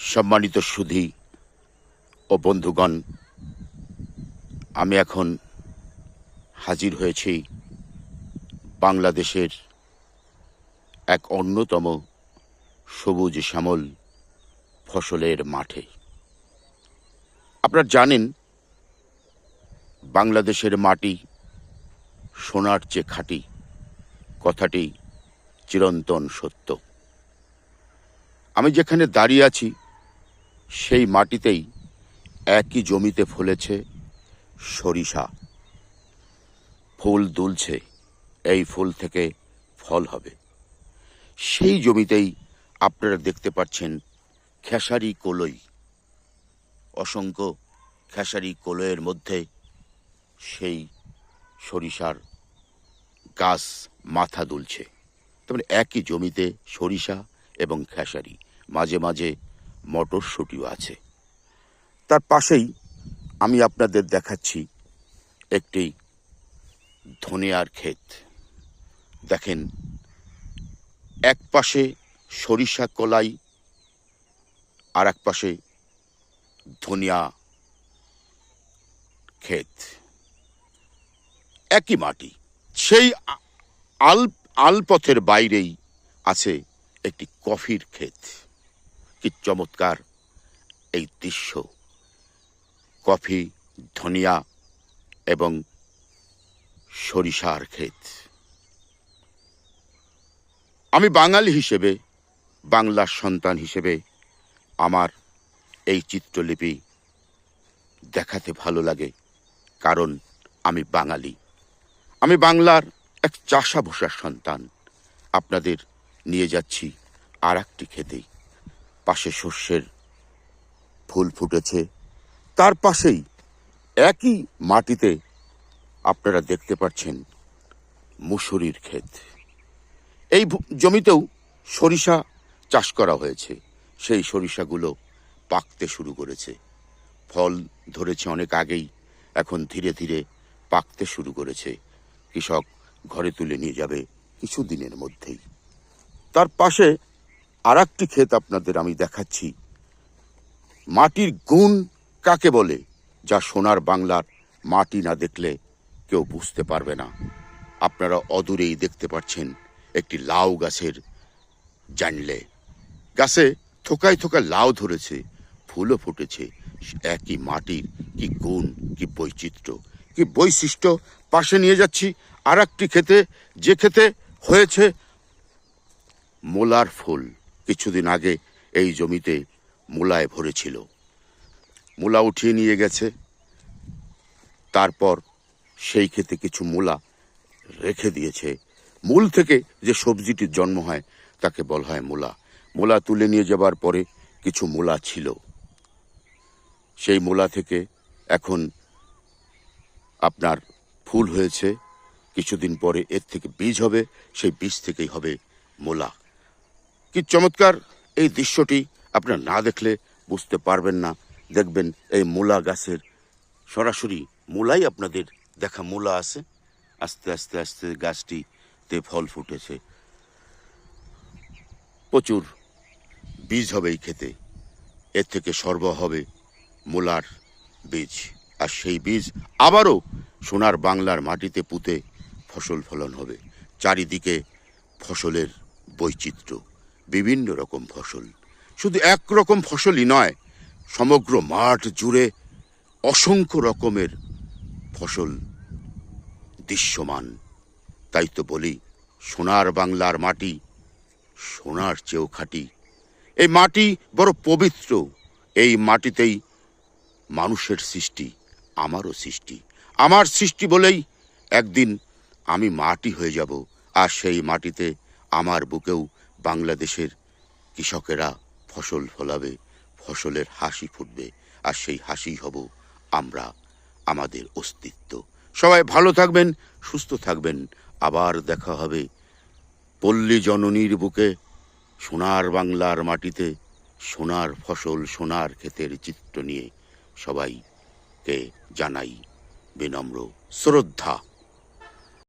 সম্মানিত সুধী ও বন্ধুগণ, আমি এখন হাজির হয়েছি বাংলাদেশের এক অন্যতম সবুজ শ্যামল ফসলের মাঠে। আপনারা জানেন, বাংলাদেশের মাটি সোনার চেয়ে খাঁটি, কথাটি চিরন্তন সত্য। আমি যেখানে দাঁড়িয়ে আছি সেই মাটিতেই একই জমিতে ফলেছে সরিষা। ফুল দুলছে, এই ফুল থেকে ফল হবে। সেই জমিতেই আপনারা দেখতে পাচ্ছেন খেসারি কলই। অসংখ্য খেসারি কলয়ের মধ্যে সেই সরিষার গাছ মাথা দুলছে। তারপরে একই জমিতে সরিষা এবং খেসারি, মাঝে মাঝে মটরশুঁটিও আছে। তার পাশেই আমি আপনাদের দেখাচ্ছি একটি ধনিয়ার ক্ষেত। দেখেন এক পাশে সরিষা কলাই আর এক পাশে ধনিয়া ক্ষেত। একই মাটি, সেই আল, আলপথের বাইরেই আছে একটি কফির ক্ষেত। কি চমৎকার এই দৃশ্য। কফি, ধনিয়া এবং সরিষার ক্ষেত। আমি বাঙালি হিসেবে, বাংলার সন্তান হিসেবে আমার এই চিত্রলিপি দেখাতে ভালো লাগে, কারণ আমি বাঙালি। আমি বাংলার এক চাষা ভূষার সন্তান। আপনাদের নিয়ে যাচ্ছি আর একটি খেতেই পাশে শস্যের ফুল ফুটেছে। তার পাশেই একই মাটিতে আপনারা দেখতে পাচ্ছেন মুসুরির ক্ষেত। এই জমিতেও সরিষা চাষ করা হয়েছে। সেই সরিষাগুলো পাকতে শুরু করেছে। ফল ধরেছে অনেক আগেই, এখন ধীরে ধীরে পাকতে শুরু করেছে। কৃষক ঘরে তুলে নিয়ে যাবে কিছু দিনের মধ্যেই। তার পাশে আর একটি ক্ষেত আপনাদের আমি দেখাচ্ছি। মাটির গুণ কাকে বলে, যা সোনার বাংলার মাটি না দেখলে কেউ বুঝতে পারবে না। আপনারা অদূরেই দেখতে পাচ্ছেন একটি লাউ গাছের জানলে। গাছে থোকায় থোকায় লাউ ধরেছে, ফুলও ফুটেছে। একই মাটির কি গুণ, কি বৈচিত্র্য, কি বৈশিষ্ট্য? পাশে নিয়ে যাচ্ছি আর একটি খেতে যে খেতে হয়েছে মোলার ফুল। কিছুদিন আগে এই জমিতে মূলায় ভরেছিল। মূলা উঠিয়ে নিয়ে গেছে। তারপর সেই ক্ষেতে কিছু মূলা রেখে দিয়েছে। মূল থেকে যে সবজিটির জন্ম হয়, তাকে বলা হয় মূলা। মূলা তুলে নিয়ে যাবার পরে কিছু মূলা ছিল। সেই মূলা থেকে এখন আপনার ফুল হয়েছে। কিছুদিন পরে এর থেকে বীজ হবে, সেই বীজ থেকেই হবে মূলা। কি চমৎকার? এই দৃশ্যটি আপনারা না দেখলে বুঝতে পারবেন না। দেখবেন এই মূলা গাছের সরাসরি মূলাই আপনাদের দেখা মূলা আছে। আস্তে আস্তে আস্তে গাছটিতে ফল ফুটেছে। প্রচুর বীজ হবে এই খেতে এর থেকে সর্ব হবে মূলার বীজ। আর সেই বীজ আবারও সোনার বাংলার মাটিতে পুঁতে ফসল ফলন হবে। চারিদিকে ফসলের বৈচিত্র্য। বিভিন্ন রকম ফসল। শুধু এক রকম ফসলই নয়, সমগ্র মাঠ জুড়ে অসংখ্য রকমের ফসল দৃশ্যমান। তাই তো বলি, সোনার বাংলার মাটি সোনার চেয়েও খাঁটি। এই মাটি বড় পবিত্র, এই মাটিতেই মানুষের সৃষ্টি, আমারও সৃষ্টি। আমার সৃষ্টি বলেই একদিন আমি মাটি হয়ে যাব, আর সেই মাটিতে আমার বুকেও বাংলাদেশের কৃষকেরা ফসল ফলাবে, ফসলের হাসি ফুটবে, আর সেই হাসি হব আমরা, আমাদের অস্তিত্ব। সবাই ভালো থাকবেন, সুস্থ থাকবেন। আবার দেখা হবে পল্লী জননীর বুকে, সোনার বাংলার মাটিতে, সোনার ফসল, সোনার ক্ষেতের চিত্র নিয়ে সবাইকে জানাই বিনম্র শ্রদ্ধা।